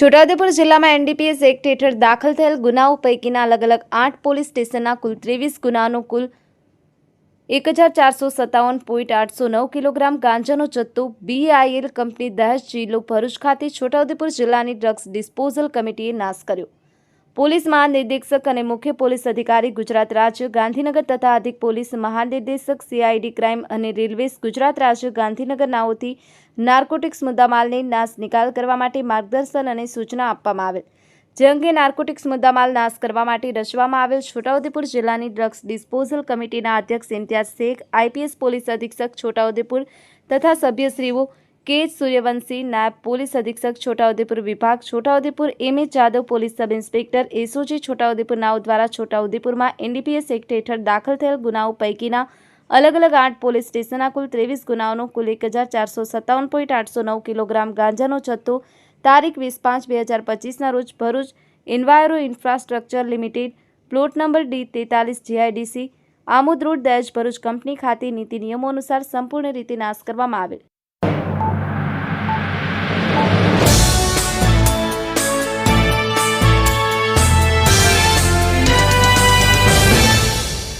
છોટાઉદેપુર જિલ્લામાં NDPS act હેઠળ દાખલ થયેલ ગુનાઓ પૈકીના અલગ અલગ આઠ પોલીસ સ્ટેશનના કુલ ત્રેવીસ ગુનાનો કુલ એક હજાર ચારસો સત્તાવન પોઈન્ટ આઠસો નવ કિલોગ્રામ ગાંજાનો જથ્થો બીઆઈએલ કંપની દહેજ જિલ્લો ભરૂચ ખાતે છોટાઉદેપુર જિલ્લાની ડ્રગ્સ ડિસ્પોઝલ કમિટીએ નાશ કર્યો. પોલીસ મહાનિર્દેશક અને મુખ્ય પોલીસ અધિકારી ગુજરાત રાજ્ય ગાંધીનગર તથા અધિક પોલીસ મહાનિર્દેશક સીઆઈડી ક્રાઇમ અને રેલવેઝ ગુજરાત રાજ્ય ગાંધીનગર નાઓથી નાર્કોટિક્સ મુદ્દામાલને નાશ નિકાલ કરવા માટે માર્ગદર્શન અને સૂચના આપવામાં આવેલ. જે અંગે નાર્કોટિક્સ મુદ્દામાલ નાશ કરવા માટે રચવામાં આવેલ છોટાઉદેપુર જિલ્લાની ડ્રગ્સ ડિસ્પોઝલ કમિટીના અધ્યક્ષ ઇમ્તિયાઝ શેખ, આઈપીએસ પોલીસ અધિક્ષક છોટાઉદેપુર તથા સભ્યશ્રીઓ કે સૂર્યવંશી નાયબ પોલીસ અધિક્ષક છોટાઉદેપુર વિભાગ Chhota Udepur M. A. Jadav police sub inspector SOG Chhota Udepur નાવ દ્વારા છોટાઉદેપુરમાં એનડીપીએસ એક્ટ હેઠળ દાખલ થયેલ ગુનાઓ પૈકીના અલગ અલગ આઠ પોલીસ સ્ટેશનના કુલ ત્રેવીસ ગુનાઓનો કુલ એક હજાર ચારસો સત્તાવન પોઈન્ટ આઠસો નવ કિલોગ્રામ ગાંજાનો જથ્થો તારીખ વીસ પાંચ બે હજાર પચીસના રોજ Bharuch enviro infrastructure limited plot number D તેતાલીસ GIDC Amod road Dahej Bharuch company ખાતે નીતિ નિયમો અનુસાર સંપૂર્ણ રીતે નાશ કરવામાં આવેલ.